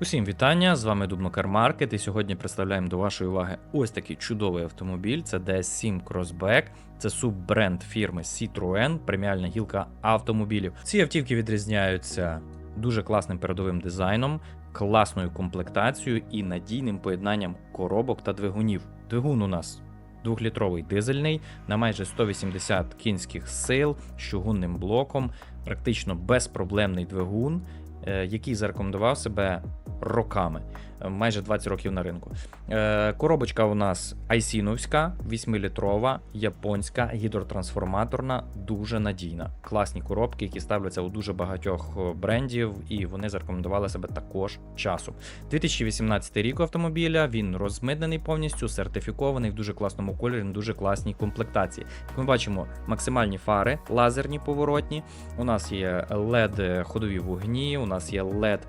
Усім вітання! З вами Дубно Кармаркет, і сьогодні представляємо до вашої уваги ось такий чудовий автомобіль. Це DS7 Crossback. Це суббренд фірми Citroën, преміальна гілка автомобілів. Ці автівки відрізняються дуже класним передовим дизайном, класною комплектацією і надійним поєднанням коробок та двигунів. Двигун у нас двохлітровий дизельний на майже 180 кінських сил з чугунним блоком, практично безпроблемний двигун, е, який зарекомендував себе роками, е, майже 20 років на ринку. Е, Коробочка у нас айсіновська, 8-літрова, японська, гідротрансформаторна, дуже надійна. Класні коробки, які ставляться у дуже багатьох е, брендів, і вони зарекомендували себе також часу. 2018 рік автомобіля він розмитнений повністю, сертифікований в дуже класному кольорі, в дуже класній комплектації. Як ми бачимо, максимальні фари, лазерні поворотні. У нас є LED ходові вогні, у нас є LED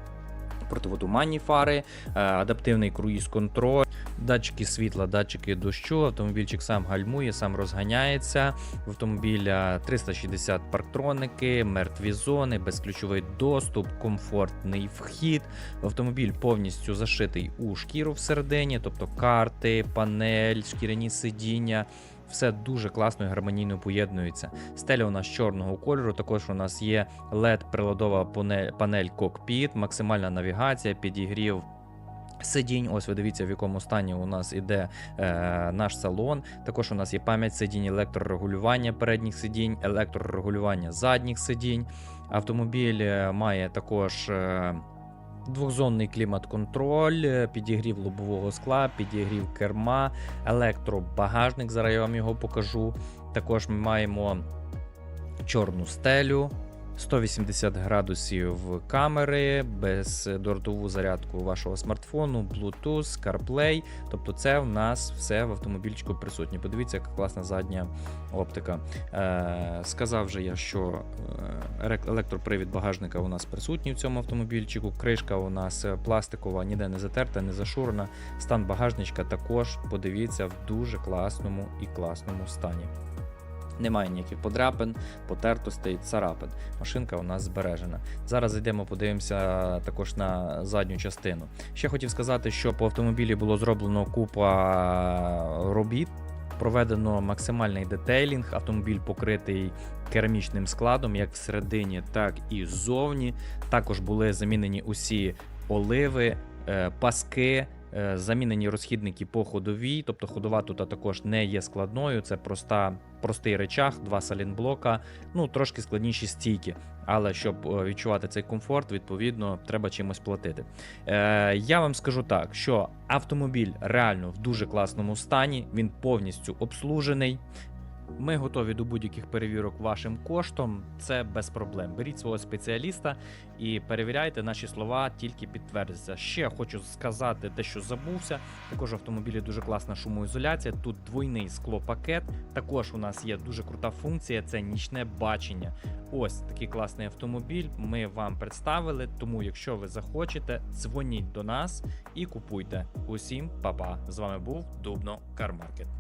противотуманні фари, е, адаптивний круїз-контроль, датчики світла, датчики дощу. Автомобільчик сам гальмує, сам розганяється. В автомобіля 360 парктроники, мертві зони, безключовий доступ, комфортний вхід. Автомобіль повністю зашитий у шкіру всередині, тобто карти, панель, шкіряні сидіння. Все дуже класно і гармонійно поєднується. Стеля у нас чорного кольору. Також у нас є led приладова панель, кокпіт, максимальна навігація, підігрів. Сидінь, ось ви дивіться, в якому стані у нас іде е, наш салон. Також у нас є пам'ять сидінь, електрорегулювання передніх сидінь, електрорегулювання задніх сидінь. Автомобіль е, має також е, двохзонний клімат-контроль, е, підігрів лобового скла, підігрів керма, електробагажник. Зараз я вам його покажу. Також ми маємо чорну стелю. 180 градусів камери, бездротову зарядку вашого смартфону, Bluetooth, CarPlay. Тобто, це в нас все в автомобільчику присутнє. Подивіться, яка класна задня оптика. Е, сказав же я, що е, електропривід багажника у нас присутній в цьому автомобільчику. Кришка у нас пластикова, ніде не затерта, не зашурена. Стан багажничка також подивіться в дуже класному і класному стані. Немає ніяких подряпин, потертостей, царапин. Машинка у нас збережена. Зараз зайдемо, подивимося також на задню частину. Ще хотів сказати, що по автомобілі було зроблено купа робіт. Проведено максимальний детейлінг. Автомобіль покритий керамічним складом, як всередині, так і ззовні. Також були замінені усі оливи, е, паски. Е, Замінені розхідники по ходовій, тобто ходова тут також не є складною. Це проста, простий речах, два салінблока, ну трошки складніші стійки. Але щоб е, відчувати цей комфорт, відповідно, треба чимось платити. Е, я вам скажу так, що автомобіль реально в дуже класному стані, він повністю обслужений. Ми готові до будь-яких перевірок вашим коштом. Це без проблем. Беріть свого спеціаліста і перевіряйте наші слова, тільки підтвердяться. Ще хочу сказати те, що забувся. Також в автомобілі дуже класна шумоізоляція. Тут двойний склопакет. Також у нас є дуже крута функція це нічне бачення. Ось такий класний автомобіль. Ми вам представили. Тому, якщо ви захочете, дзвоніть до нас і купуйте. Усім па-па. З вами був Дубно Кармаркет.